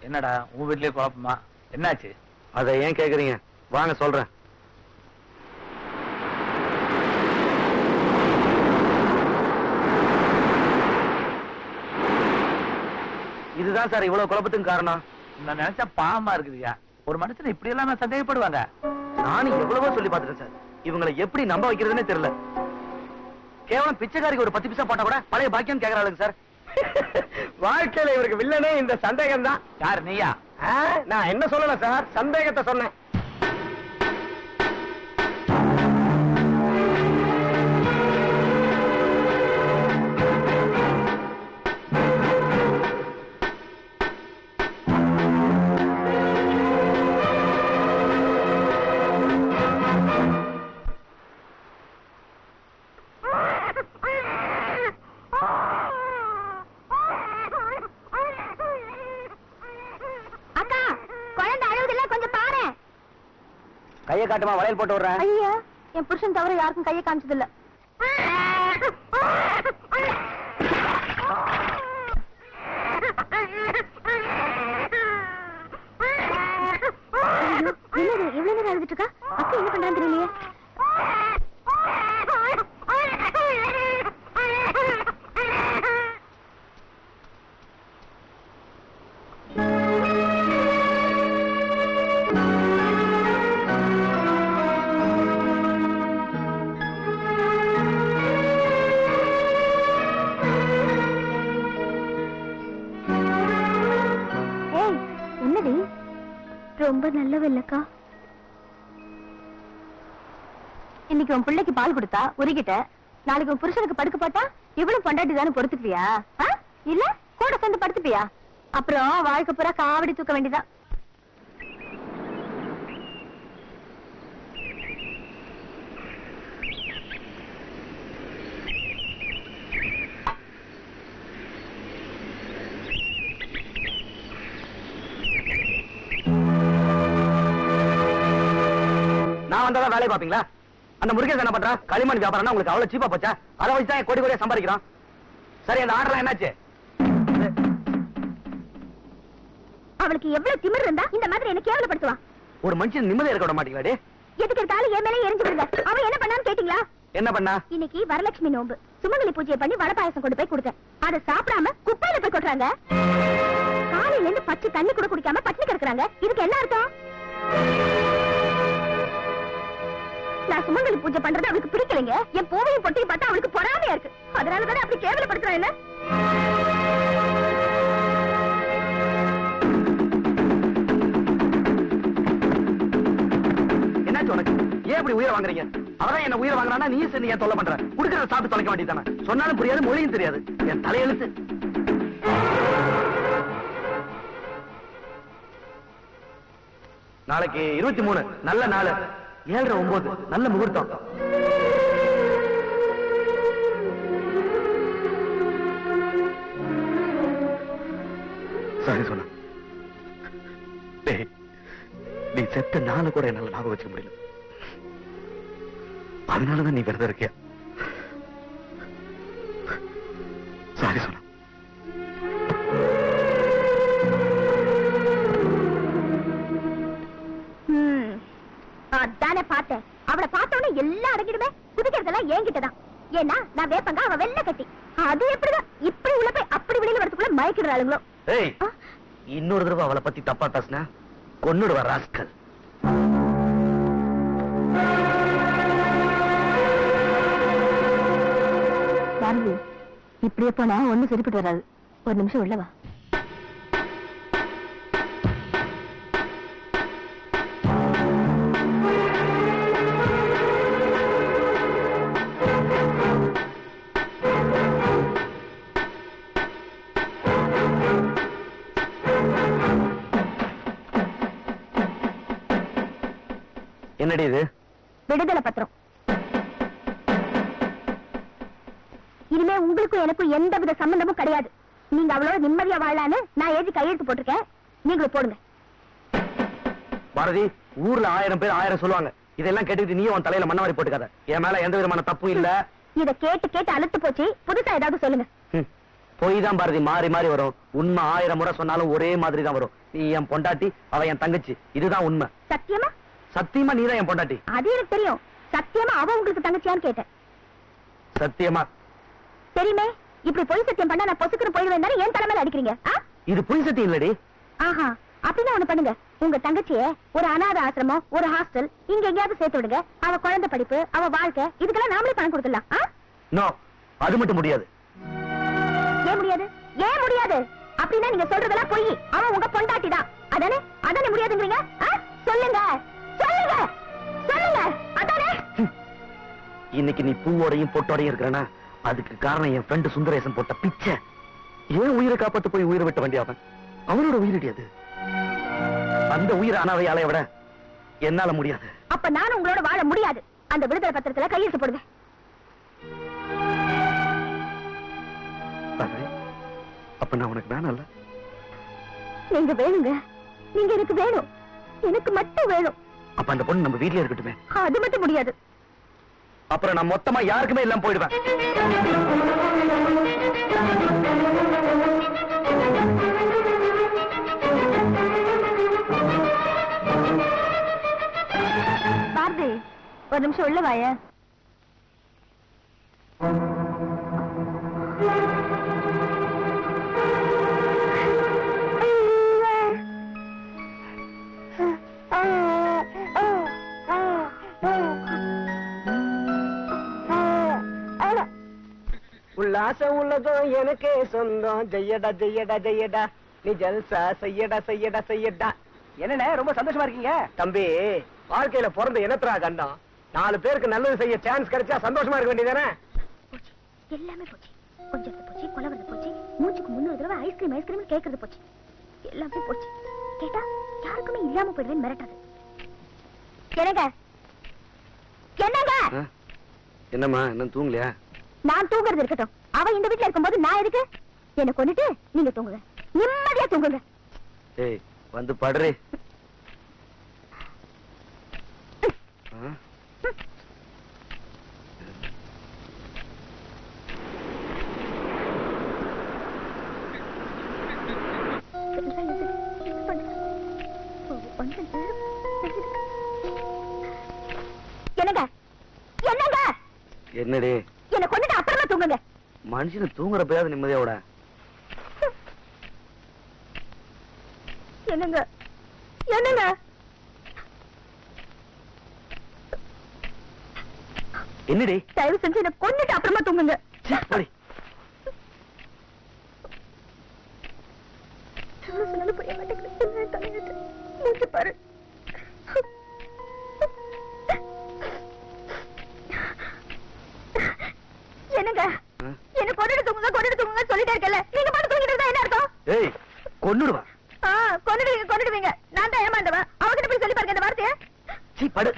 என்னடா உன் வீட்லயே குழப்பமா? என்னாச்சு? அதை ஏன் கேக்குறீங்க? வாங்க சொல்றேன். இதுதான் சார் இவ்வளவு குழப்பத்துக்கு காரணம். நான் நினைச்சா பாவமா இருக்குதுயா? ஒரு மனுஷன் இப்படி எல்லாம் நான் சந்தேகப்படுவாங்க? நானும் எவ்வளவோ சொல்லி பார்த்துட்டேன் சார். இவங்களை எப்படி நம்ப வைக்கிறதுனே தெரியல. கேவலம் பிச்சைக்காரிக்கு ஒரு பத்து பைசா போட்டா கூட பழைய பாக்கியம் கேக்குறாளுங்க சார். வாழ்க்கையில இவருக்கு வில்லனே இந்த சந்தேகம் தான் யார் நீயா நான் என்ன சொல்லல சார்? சந்தேகத்தை சொன்னேன். கையை காட்டுமா? வளையல் போட்டு விடுறேன். ஐயா என் புருஷன் தவிர யாருக்கும் கையை காமிச்சது இல்ல இவ்வளவு நேரம் அழுதுட்டு இருக்கா? அக்கா என்ன பண்றான்னு தெரியலையே. ரொம்ப நல்லவில்லக்கா. இன்னைக்கு உன் பிள்ளைக்கு பால் கொடுத்தா உருகிட்ட நாளைக்கு உன் புருஷனுக்கு படுக்க போட்டா இவ்வளவு பொண்டாட்டி தானே பொறுத்துக்குவியா? ஆ? இல்ல கூட சேர்ந்து படுத்துப்பியா? அப்புறம் வாழ்க்கை பூரா காவடி தூக்க வேண்டியதான் நான் வந்தாதான் வேலையை பாப்பீங்களா? அந்த முருகேசன் என்ன பண்றான்? களிமண் வியாபாரம்னா உங்களுக்கு அவ்வளவு சீப்பா போச்சா? அதை வச்சு தான் கோடி கோடியா சம்பாதிக்கிறான். சரி அந்த ஆர்டர் என்னாச்சு? அவளுக்கு எவ்வளவு திமிர் இருந்தா இந்த மாதிரி என்ன கேவலப்படுத்துவான். ஒரு மனுஷன் நிம்மதியா இருக்க விட மாட்டீங்களாடி எதுக்கு எடுத்தாலும் என் மேலே எரிஞ்சு விடுங்க. அவன் என்ன பண்ணான்னு கேட்டீங்களா? என்ன பண்ணா? இன்னைக்கு வரலட்சுமி நோம்பு சுமங்கலி பூஜையை பண்ணி வடை பாயசம் கொண்டு போய் கொடுத்தேன். அதை சாப்பிடாம குப்பையில போய் கொட்டுறாங்க. காலையில இருந்து பச்சை தண்ணி கூட குடிக்காம பட்டினி கிடக்குறாங்க இதுக்கு என்ன அர்த்தம்? நான் சுமங்கலி பூஜை பண்றது அவளுக்கு பிடிக்கலைங்க. என் பூவையும் பொட்டையும் பார்த்தா அவளுக்கு பொறாமையா இருக்கு. அதனால தானே அப்படி கேவலப்படுத்துறான் என்ன? என்னாச்சு உனக்கு? ஏன் இப்படி உயிரை வாங்குறீங்க? அவதான் என்ன உயிரை வாங்குறானா நீ சேர்ந்து ஏன் தொல்லை பண்ற? குடுக்கறத சாப்பிட்டு தொலைக்க வேண்டியதானே சொன்னாலும் புரியாது மொழியும் தெரியாது. என் தலையெழுத்து நாளைக்கு இருபத்தி மூணு. நல்ல நாள். ஏழரை ஒன்பது நல்ல முகூர்த்தம். சரி சொன்ன. நீ செத்த நாளை கூட என்னால ஞாபகம் வச்சுக்க முடியல. அதனாலதான் நீ விரதம் இருக்கியா? அதானே பார்த்தேன். அவளை பார்த்தோன்னே எல்லாம் அடங்கிடுமே. குதிக்கிறதெல்லாம் என்கிட்டதான். ஏன்னா நான் வேப்பங்க அவ வெள்ள கட்டி. அது எப்படிதான்? இப்படி உள்ள போய் அப்படி வெளியில வரதுக்குள்ள மயக்கிடுறாளுங்களோ இன்னொரு தடவை அவளை பத்தி தப்பா பேசுன கொன்னுடுவ ராஸ்கல். பாரதி இப்படியே போனா ஒண்ணும் சரிப்பட்டு வராது. ஒரு நிமிஷம் உள்ள என்னடி இது? விடுதலை பத்திரம். இனிமே உங்களுக்கும் எனக்கும் எந்த வித சம்பந்தமும் கிடையாது. நீங்க அவளோட நிம்மதியா வாழலான்னு நான் எழுதி கையெழுத்து போட்டிருக்கேன். நீங்களும் போடுங்க. பாரதி ஊர்ல ஆயிரம் பேர் ஆயிரம் சொல்லுவாங்க. இதெல்லாம் கேட்டுக்கிட்டு நீயும் உன் தலையில மண்ணவாரி போட்டுக்காத. என் மேல எந்த விதமான தப்பும் இல்ல. இத கேட்டு கேட்டு அழுத்து போச்சு. புதுசா ஏதாவது சொல்லுங்க. பொய் தான் பாரதி மாறி மாறி வரும். உண்மை ஆயிரம் முறை சொன்னாலும் ஒரே மாதிரி தான் வரும். நீ என் பொண்டாட்டி அவ என் தங்கச்சி. இதுதான் உண்மை. சத்தியமா? சத்தியமா நீ தான் என் பொண்டாட்டி? அது எனக்கு தெரியும். சத்தியமா அவ உங்களுக்கு தங்கச்சியான்னு கேட்டேன். சத்தியமா? தெரியுமே இப்படி பொய் சத்தியம் பண்ணா நான் பொசுக்குன்னு போயிடுவேன் என் தலைமையில அடிக்கிறீங்க? இது பொய் சத்தியம் இல்லடி. ஆஹா அப்படின்னா ஒண்ணு பண்ணுங்க. உங்க தங்கச்சிய ஒரு அனாதை ஆசிரமம் ஒரு ஹாஸ்டல் இங்க எங்கேயாவது சேர்த்து விடுங்க. அவ குழந்தை படிப்பு அவ வாழ்க்கை இதுக்கெல்லாம் நாமளே பணம் கொடுக்கலாம்? நோ அது மட்டும் முடியாது. ஏன் முடியாது? ஏன் முடியாது? அப்படின்னா நீங்க சொல்றதெல்லாம் பொய். அவன் உங்க பொண்டாட்டி தான் அதானே? அதானே முடியாதுங்கிறீங்க? சொல்லுங்க. இன்னைக்கு நீ பூவோடையும் பொட்டோடையும் இருக்கிறனா? அதுக்கு காரணம் என் ஃப்ரெண்டு சுந்தரேசன் போட்ட பிச்சை. ஏன் உயிரை காப்பாத்து போய் உயிரை விட்ட வேண்டிய அவன்? அவனோட உயிரடி அது? அந்த உயிர் அனாதையாலே விட என்னால முடியாது. அப்ப நானும் உங்களோட வாழ முடியாது. அந்த விடுதலை பத்திரத்துல கையெழுத்து போடுவேன் அப்ப நான் உனக்கு வேணாம்ல நீங்க வேணுங்க. நீங்க எனக்கு வேணும். எனக்கு மட்டும் வேணும். அப்ப அந்த பொண்ணு நம்ம வீட்லயே இருக்கட்டுமே. அது மட்டும் முடியாது. அப்புறம் நான் மொத்தமா யாருக்குமே எல்லாம் போயிடுவேன். பாரதி ஒரு நிமிஷம் உள்ள வாய உல்லாசம் உள்ளதும் எனக்கே சொந்தம். ஜெய்யடா ஜெய்யடா ஜெய்யடா நீ ஜல்சா செய்யடா செய்யடா செய்யடா. என்னண்ணே ரொம்ப சந்தோஷமா இருக்கீங்க? தம்பி வாழ்க்கையில பிறந்த இனத்துறா கண்டம். நாலு பேருக்கு நல்லது செய்ய சான்ஸ் கிடைச்சா சந்தோஷமா இருக்க வேண்டியதானே எல்லாமே போச்சு. கொஞ்சம் போச்சு குலவரது போச்சு. மூச்சுக்கு முன்னூறு தடவை ஐஸ்கிரீம் ஐஸ்கிரீம் கேக்குறது போச்சு. எல்லாமே போச்சு. கேட்டா யாருக்குமே இல்லாம போயிடுவேன் மிரட்டாது. என்னங்க? என்னங்க? என்னம்மா என்ன தூங்கலையா? நான் தூங்குறது இருக்கட்டும். அவ இந்த வீட்ல இருக்கும்போது நான் எதுக்கு? என்ன கொண்டுட்டு நீங்க தூங்குங்க. நிம்மதியா தூங்குங்க. ஏய் வந்து படுறே. என்னங்க? என்னங்க? என்னடி? என்ன கொண்டுட்டு அப்புறமா தூங்குங்க. மனுஷனை தூங்குறப்பயாவது நிம்மதியா விட. என்னங்க? என்னங்க? என்னடி? தயவு செஞ்சு என்ன கொண்டுட்டு அப்புறமா தூங்குங்க. பாரு. என்னங்க? என்ன கொண்டுட்டு தூங்குங்க கொண்டுட்டு தூங்குங்க சொல்லிட்டே இருக்கல நீங்க மட்டும் தூங்கிட்டு இருந்தா என்ன அர்த்தம்? ஏய் கொன்னுடுவா. ஆ கொண்டுடுவீங்க கொண்டுடுவீங்க நான் தான் ஏமாந்தவன். அவகிட்ட போய் சொல்லி பாருங்க இந்த வார்த்தையை. சீ படு.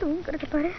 தூங்குறது பாரு.